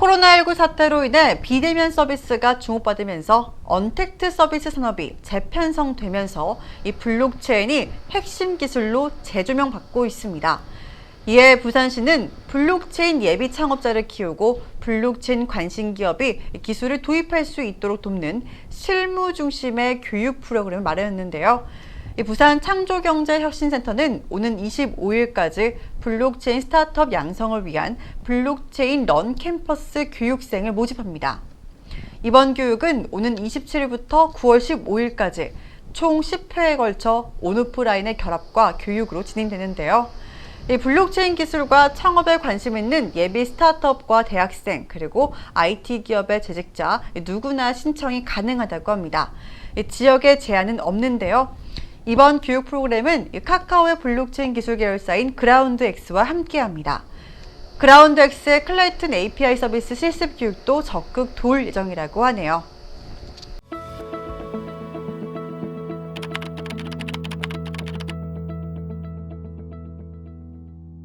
코로나19 사태로 인해 비대면 서비스가 주목받으면서 언택트 서비스 산업이 재편성되면서 이 블록체인이 핵심 기술로 재조명받고 있습니다. 이에 부산시는 블록체인 예비 창업자를 키우고 블록체인 관심 기업이 기술을 도입할 수 있도록 돕는 실무 중심의 교육 프로그램을 마련했는데요. 이 부산 창조경제혁신센터는 오는 25일까지 블록체인 스타트업 양성을 위한 블록체인 런 캠퍼스 교육생을 모집합니다. 이번 교육은 오는 27일부터 9월 15일까지 총 10회에 걸쳐 온오프라인의 결합과 교육으로 진행되는데요. 이 블록체인 기술과 창업에 관심 있는 예비 스타트업과 대학생 그리고 IT 기업의 재직자 누구나 신청이 가능하다고 합니다. 이 지역에 제한은 없는데요. 이번 교육 프로그램은 이 카카오의 블록체인 기술 계열사인 그라운드X와 함께합니다. 그라운드X의 클라이튼 API 서비스 실습 교육도 적극 도울 예정이라고 하네요.